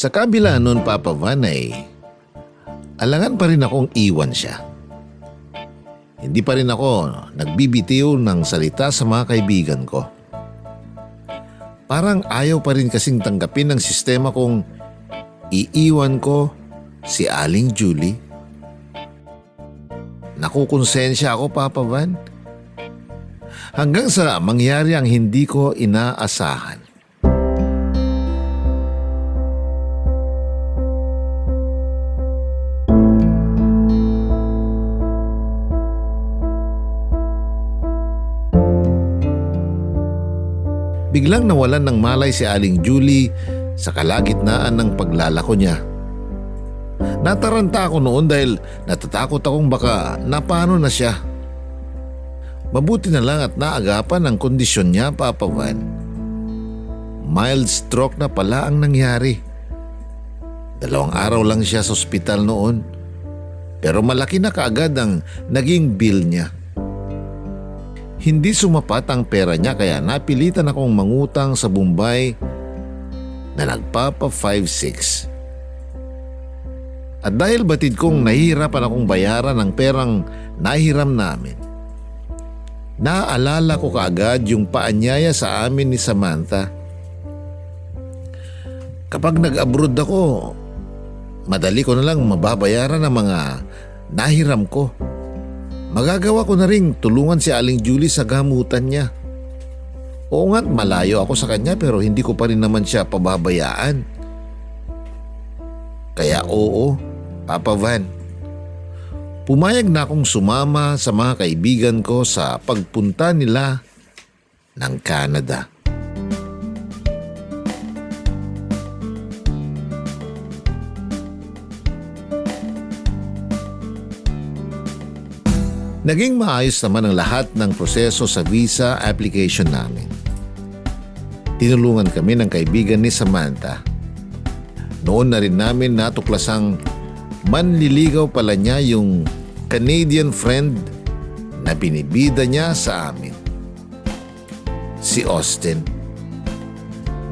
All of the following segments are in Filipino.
Sa kabila nun, Papa Van, ay alangan pa rin akong iwan siya. Hindi pa rin ako nagbibitiw ng salita sa mga kaibigan ko. Parang ayaw pa rin kasing tanggapin ng sistema kung iiwan ko si Aling Julie. Nakukonsensya ako, Papa Van. Hanggang sa mangyari ang hindi ko inaasahan. Biglang nawalan ng malay si Aling Julie sa kalagitnaan ng paglalako niya. Nataranta ako noon dahil natatakot akong baka napano na siya. Mabuti na lang at naagapan ang kondisyon niya, Papa Van. Mild stroke na pala ang nangyari. Dalawang araw lang siya sa ospital noon. Pero malaki na kaagad ang naging bill niya. Hindi sumapat ang pera niya kaya napilitan akong mangutang sa Bombay na nagpapa 5-6. At dahil batid kong nahihirapan akong bayaran ang perang nahiram namin, naaalala ko kaagad yung paanyaya sa amin ni Samantha. Kapag nag-abroad ako, madali ko na lang mababayaran ang mga nahiram ko. Magagawa ko na ring tulungan si Aling Julie sa gamutan niya. Oo nga't malayo ako sa kanya pero hindi ko pa rin naman siya pababayaan. Kaya oo, Papa Van. Pumayag na akong sumama sa mga kaibigan ko sa pagpunta nila ng Canada. Naging maayos naman ang lahat ng proseso sa visa application namin. Tinulungan kami ng kaibigan ni Samantha. Noon na rin namin natuklasang manliligaw pala niya yung Canadian friend na binibida niya sa amin. Si Austin.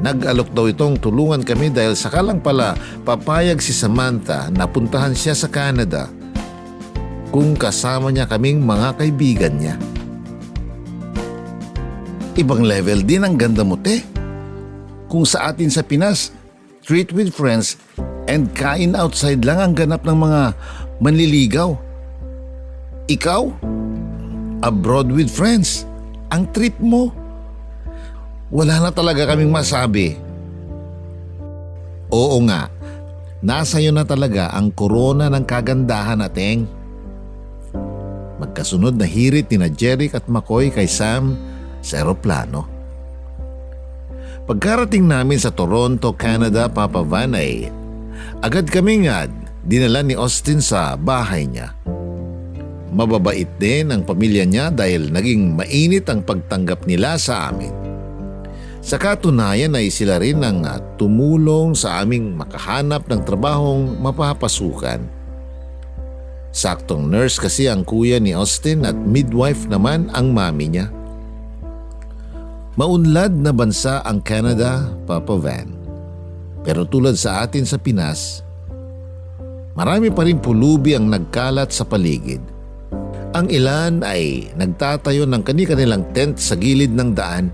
Nag-alok daw itong tulungan kami dahil sakalang pala papayag si Samantha na puntahan siya sa Canada kung kasama niya kaming mga kaibigan niya. Ibang level din ang ganda mo, te. Kung sa atin sa Pinas, treat with friends and kain outside lang ang ganap ng mga manliligaw. Ikaw, abroad with friends. Ang trip mo. Wala na talaga kaming masabi. Oo nga, nasa iyo na talaga ang korona ng kagandahan nating. Magkasunod na hirit ni Jeric at McCoy kay Sam sa eroplano. Pagkarating namin sa Toronto, Canada, Papa Van ay agad kaming nga dinala ni Austin sa bahay niya. Mababait din ang pamilya niya dahil naging mainit ang pagtanggap nila sa amin. Sa katunayan ay sila rin ang tumulong sa aming makahanap ng trabahong mapapasukan. Saktong nurse kasi ang kuya ni Austin at midwife naman ang mami niya. Maunlad na bansa ang Canada, Papa Van. Pero tulad sa atin sa Pinas, marami pa rin pulubi ang nagkalat sa paligid. Ang ilan ay nagtatayo ng kani-kanilang tent sa gilid ng daan.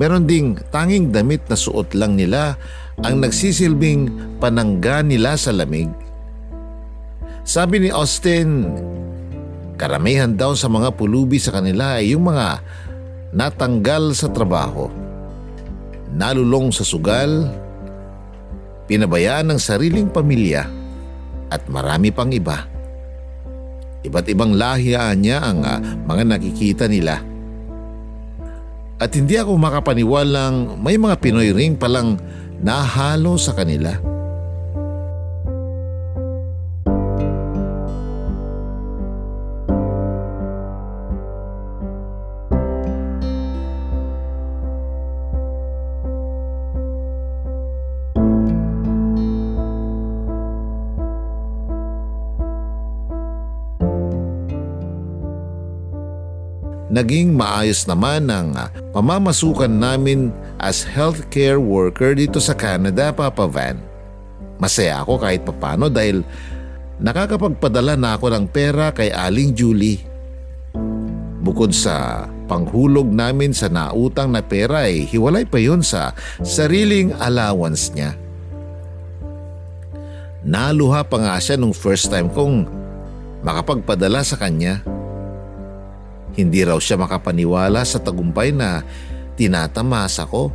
Meron ding tanging damit na suot lang nila ang nagsisilbing panangga nila sa lamig. Sabi ni Austin, karamihan daw sa mga pulubi sa kanila ay yung mga natanggal sa trabaho, nalulong sa sugal, pinabayaan ng sariling pamilya at marami pang iba. Iba't ibang lahiyaan niya ang ah, mga nakikita nila. At hindi ako makapaniwalang may mga Pinoy ring palang nahalo sa kanila. Naging maayos naman ang ah, pamamasukan namin as healthcare worker dito sa Canada, Papa Van. Masaya ako kahit papano dahil nakakapagpadala na ako ng pera kay Aling Julie. Bukod sa panghulog namin sa nautang na pera ay hiwalay pa yun sa sariling allowance niya. Naluha pa nga siya nung first time kong makapagpadala sa kanya. Hindi raw siya makapaniwala sa tagumpay na tinatamasa ko.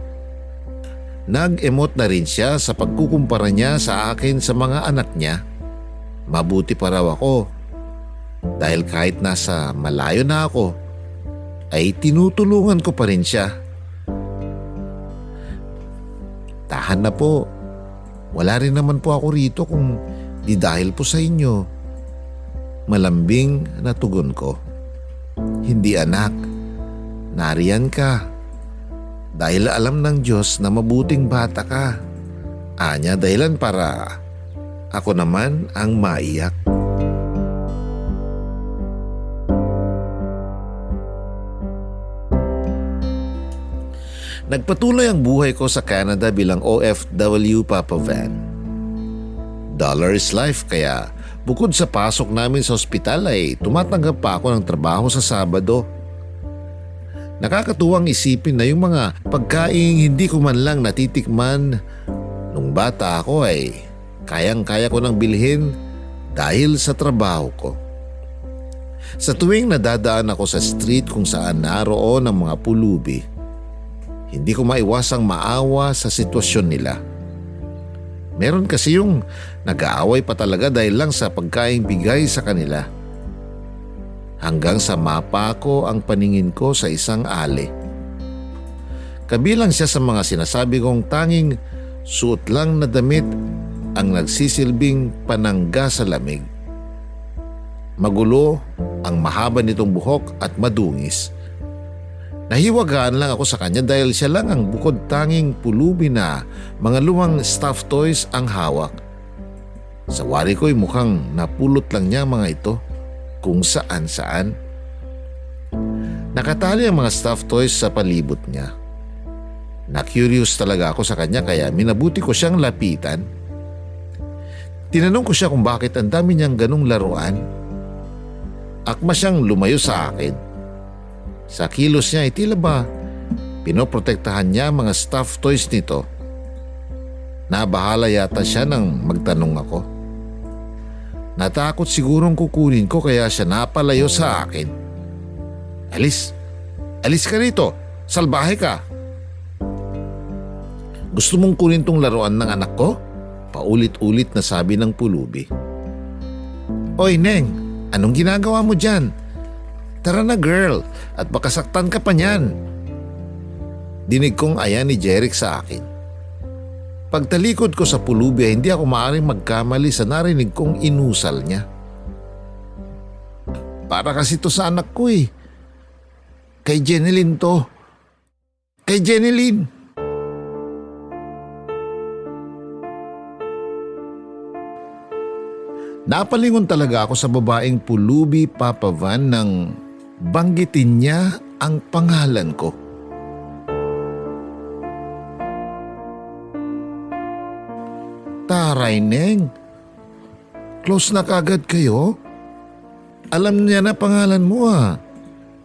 Nag-emote na rin siya sa pagkukumpara niya sa akin sa mga anak niya. Mabuti pa raw ako. Dahil kahit nasa malayo na ako, ay tinutulungan ko pa rin siya. Tahan na po. Wala rin naman po ako rito kung di dahil po sa inyo. Malambing na tugon ko. Hindi anak, nariyan ka. Dahil alam ng Diyos na mabuting bata ka. Anya dahilan para ako naman ang maiyak. Nagpatuloy ang buhay ko sa Canada bilang OFW Papa Van. Dollar is life kaya bukod sa pasok namin sa ospital ay tumatanggap pa ako ng trabaho sa Sabado. Nakakatuwang isipin na yung mga pagkaing hindi ko man lang natitikman nung bata ako ay kayang-kaya ko nang bilhin dahil sa trabaho ko. Sa tuwing nadadaan ako sa street kung saan naroon ang mga pulubi, hindi ko maiwasang maawa sa sitwasyon nila. Meron kasi yung nag-aaway pa talaga dahil lang sa pagkaing bigay sa kanila. Hanggang sa mapa ko ang paningin ko sa isang ali. Kabilang siya sa mga sinasabi kong tanging suot lang na damit ang nagsisilbing panangga sa lamig. Magulo ang mahaba nitong buhok at madungis. Nahiwagaan lang ako sa kanya dahil siya lang ang bukod tanging pulubi na mga lumang stuffed toys ang hawak. Sa wari ko'y mukhang napulot lang niya mga ito kung saan saan. Nakatali ang mga stuffed toys sa palibot niya. Na-curious talaga ako sa kanya kaya minabuti ko siyang lapitan. Tinanong ko siya kung bakit ang dami niyang ganong laruan. Akma siyang lumayo sa akin. Sa kilos niya ay tila pinoprotektahan niya mga stuffed toys nito. Nabahala yata siya nang magtanong ako. Natakot sigurong kukunin ko kaya siya napalayo sa akin. Alis, alis ka rito, salbahe ka. Gusto mong kunin tong laruan ng anak ko? Paulit-ulit na sabi ng pulubi. Oy Neng, anong ginagawa mo dyan? Tara na girl, at makasaktan ka pa niyan. Dinig kong ayan ni Jeric sa akin. Pagtalikod ko sa pulubi ay hindi ako maaaring magkamali sa narinig kong inusal niya. Para kasi to sa anak ko eh. Kay Jeneline to. Kay Jeneline. Napalingon talaga ako sa babaeng pulubi Papa Van nang banggitin niya ang pangalan ko. Taray, Neng. Close na kagad kayo? Alam niya na pangalan mo ah.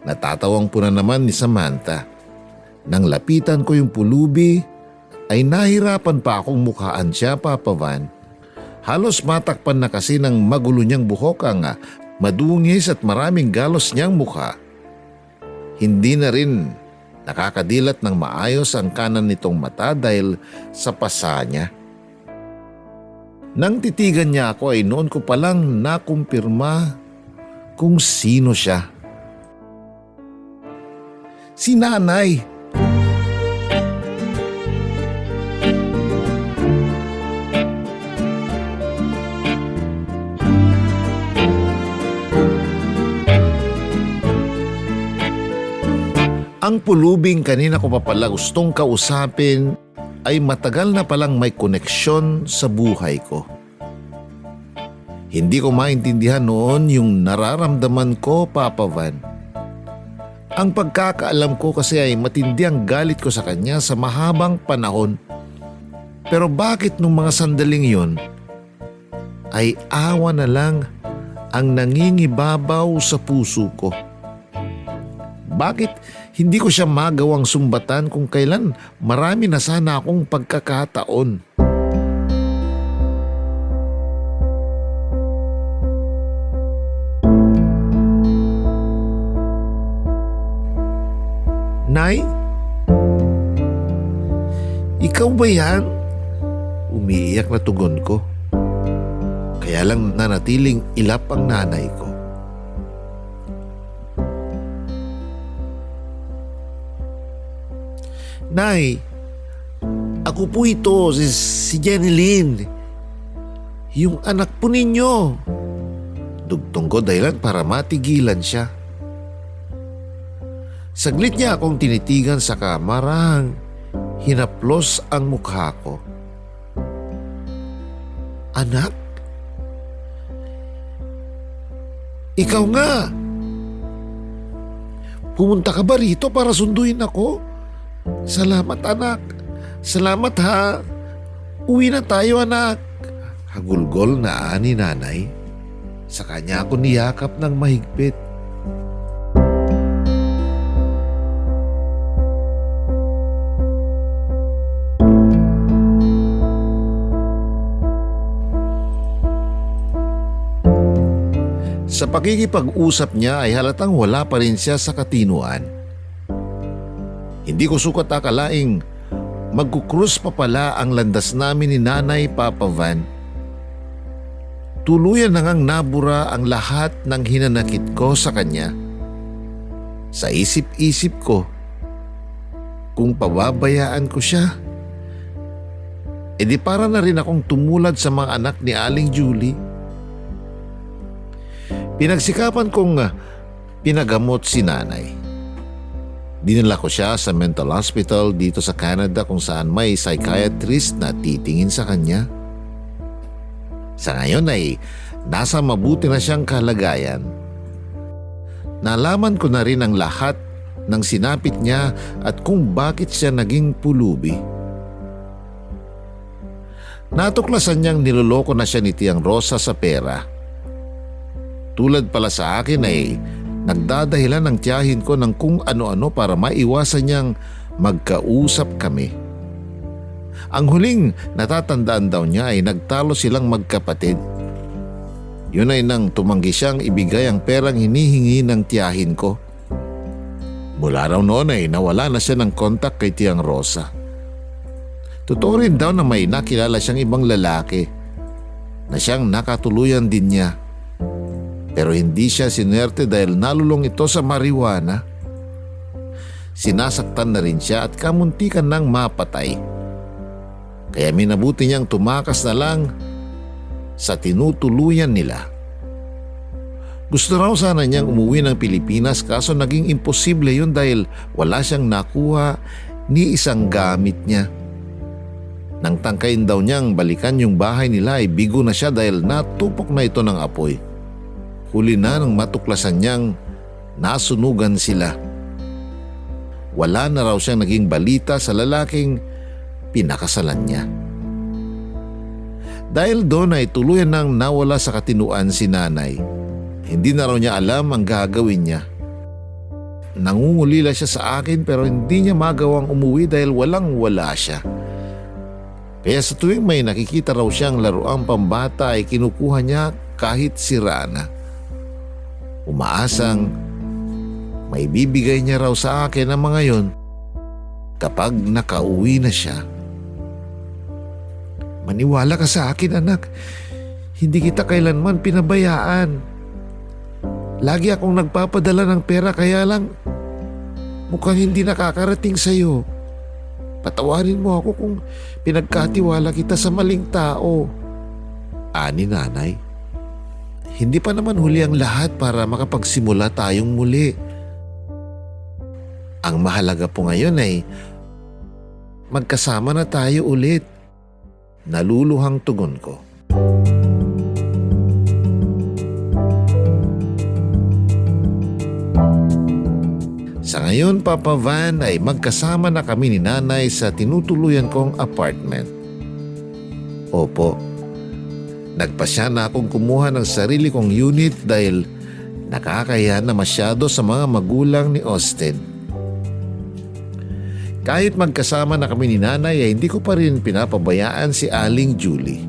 Natatawang po na naman ni Samantha. Nang lapitan ko yung pulubi, ay nahirapan pa akong mukhaan siya, Papa Van. Halos matakpan na kasi ng magulo niyang buhok ang ah, madungis at maraming galos niyang mukha. Hindi na rin nakakadilat ng maayos ang kanan nitong mata dahil sa pasa niya. Nang titigan niya ako ay noon ko palang nakumpirma kung sino siya. Si nanay. Ang pulubing kanina ko pa pala gustong kausapin ay matagal na palang may koneksyon sa buhay ko. Hindi ko maintindihan noon yung nararamdaman ko, Papa Van. Ang pagkakaalam ko kasi ay matindi ang galit ko sa kanya sa mahabang panahon. Pero bakit nung mga sandaling yon ay awa na lang ang nangingibabaw sa puso ko? Bakit hindi ko siya magawang sumbatan kung kailan marami na sana akong pagkakataon? Nay? Ikaw ba yan? Umiiyak na tugon ko. Kaya lang nanatiling ilap ang nanay ko. Nay, ako po ito, si, si Jenny Lynn. Yung anak po ninyo. Dugtong ko dahilan para matigilan siya. Saglit niya akong tinitigan sa kamarang hinaplos ang mukha ko. Anak? Ikaw nga! Pumunta ka ba rito para sunduin ako? Salamat anak. Salamat ha. Uwi na tayo anak. Hagulgol na ani nanay. Sa kanya ako niyakap ng mahigpit. Sa pakikipag-usap niya ay halatang wala pa rin siya sa katinuan. Hindi ko sukat akalaing magkukrus pa pala ang landas namin ni Nanay Papa Van. Tuluyan na ngang nabura ang lahat ng hinanakit ko sa kanya. Sa isip-isip ko, kung pababayaan ko siya, edi para na rin akong tumulad sa mga anak ni Aling Julie. Pinagsikapan kong ah, pinagamot si nanay. Dinala ko siya sa mental hospital dito sa Canada kung saan may psychiatrist na titingin sa kanya. Sa ngayon ay nasa mabuti na siyang kalagayan. Nalaman ko na rin ang lahat ng sinapit niya at kung bakit siya naging pulubi. Natuklasan niyang niloloko na siya ni Tiang Rosa sa pera. Tulad pala sa akin ay nagdadahilan ng tiyahin ko ng kung ano-ano para maiwasan niyang magkausap kami. Ang huling natatandaan daw niya ay nagtalo silang magkapatid. Yun ay nang tumanggi siyang ibigay ang perang hinihingi ng tiyahin ko. Mula raw noon ay nawala na siya ng kontak kay Tiyang Rosa. Totoo rin daw na may nakilala siyang ibang lalaki na siyang nakatuluyan din niya. Pero hindi siya sinerte dahil nalulong ito sa marijuana. Sinasaktan na rin siya at kamuntikan ng mapatay. Kaya minabuti niyang tumakas na lang sa tinutuluyan nila. Gusto raw sana niyang umuwi ng Pilipinas kaso naging imposible yun dahil wala siyang nakuha ni isang gamit niya. Nang tangkain daw niyang balikan yung bahay nila ay bigo na siya dahil natupok na ito ng apoy. Huli na nang matuklasan niyang nasunugan sila. Wala na raw siyang naging balita sa lalaking pinakasalan niya. Dahil doon ay tuluyan nang nawala sa katinuan si nanay. Hindi na raw niya alam ang gagawin niya. Nangungulila siya sa akin pero hindi niya magawang umuwi dahil walang wala siya. Kaya sa tuwing may nakikita raw siyang laruang pambata ay kinukuha niya kahit sira na. Umaasang may bibigay niya raw sa akin ang mga yon kapag nakauwi na siya. Maniwala ka sa akin anak, hindi kita kailanman pinabayaan. Lagi akong nagpapadala ng pera kaya lang mukhang hindi nakakarating sa'yo. Patawarin mo ako kung pinagkatiwala kita sa maling tao. Ani nanay. Hindi pa naman huli ang lahat para makapagsimula tayong muli. Ang mahalaga po ngayon ay magkasama na tayo ulit. Naluluhang tugon ko. Sa ngayon, Papa Van, ay magkasama na kami ni nanay sa tinutuluyan kong apartment. Opo. Nagpasya na akong kumuha ng sarili kong unit dahil nakakaya na masyado sa mga magulang ni Austin. Kahit magkasama na kami ni nanay ay hindi ko pa rin pinapabayaan si Aling Julie.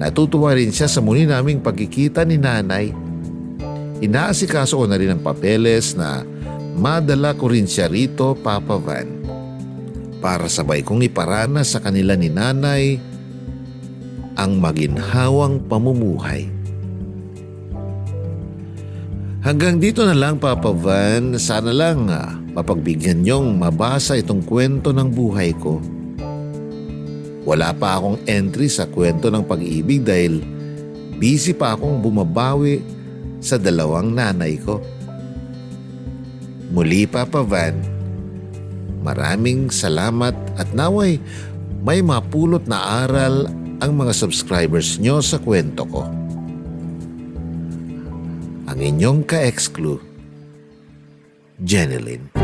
Natutuwa rin siya sa muli naming pagkikita ni nanay. Inaasikaso ko na rin ang papeles na madala ko rin siya rito, Papa Van. Para sabay kong iparana sa kanila ni nanay ang maginhawang pamumuhay. Hanggang dito na lang Papa Van, sana lang ah, mapagbigyan niyong mabasa itong kwento ng buhay ko. Wala pa akong entry sa kwento ng pag-ibig dahil busy pa akong bumabawi sa dalawang nanay ko. Muli Papa Van, maraming salamat at naway may mapulot na aral ang mga subscribers nyo sa kwento ko. Ang inyong ka-exclu, Jeneline.